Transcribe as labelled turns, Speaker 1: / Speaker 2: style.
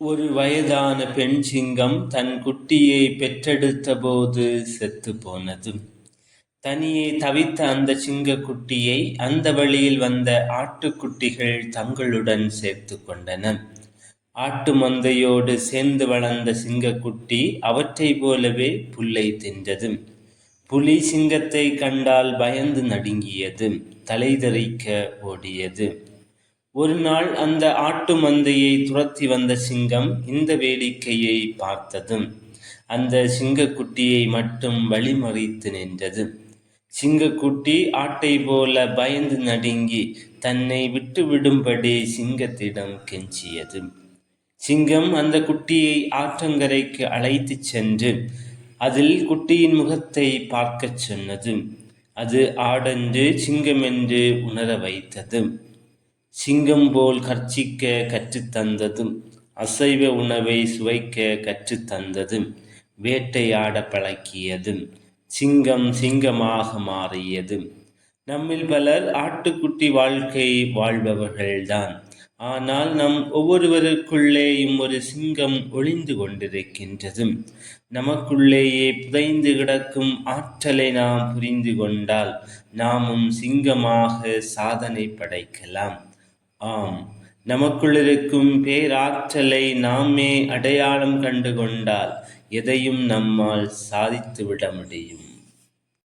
Speaker 1: ஒரு வயதான பெண் சிங்கம் தன் குட்டியை பெற்றெடுத்தபோது செத்து போனது. தனியே தவித்த அந்த சிங்கக்குட்டியை அந்த வழியில் வந்த ஆட்டுக்குட்டிகள் தங்களுடன் சேர்த்து கொண்டன. ஆட்டு மந்தையோடு சேர்ந்து வளர்ந்த சிங்கக்குட்டி அவற்றைப் போலவே புல்லை தின்றது. புலி சிங்கத்தைக் கண்டால் பயந்து நடுங்கியது. தலைதெறிக்க ஓடியது. ஒரு நாள் அந்த ஆட்டு மந்தையை துரத்தி வந்த சிங்கம் இந்த வேடிக்கையை பார்த்ததும் அந்த சிங்கக்குட்டியை மட்டும் வழிமறித்து நின்றது. சிங்கக்குட்டி ஆட்டைப் போல பயந்து நடுங்கி தன்னை விட்டுவிடும்படி சிங்கத்திடம் கெஞ்சியது. சிங்கம் அந்த குட்டியை ஆற்றங்கரைக்கு அழைத்துச் சென்று அதில் குட்டியின் முகத்தை பார்க்கச் சொன்னது. அது ஆடென்று சிங்கமென்று உணர வைத்தது. சிங்கம் போல் கர்ச்சிக்க கற்றுத்தந்ததும் அசைவ உணவை சுவைக்க கற்றுத்தந்ததும் வேட்டையாட பழக்கியதும் சிங்கம் சிங்கமாக மாறியதும் நம்மில் பலர் ஆட்டுக்குட்டி வாழ்க்கை வாழ்பவர்கள்தான். ஆனால் நம் ஒவ்வொருவருக்குள்ளேயும் ஒரு சிங்கம் ஒளிந்து கொண்டிருக்கின்றதும் நமக்குள்ளேயே புதைந்து கிடக்கும் ஆற்றலை நாம் புரிந்து கொண்டால் நாமும் சிங்கமாக சாதனை படைக்கலாம். ஆம் நமக்குள்ளிருக்கும் பேராற்றலை நாமே அடையாளம் கண்டு கொண்டால் எதையும் நம்மால் சாதித்துவிட முடியும்.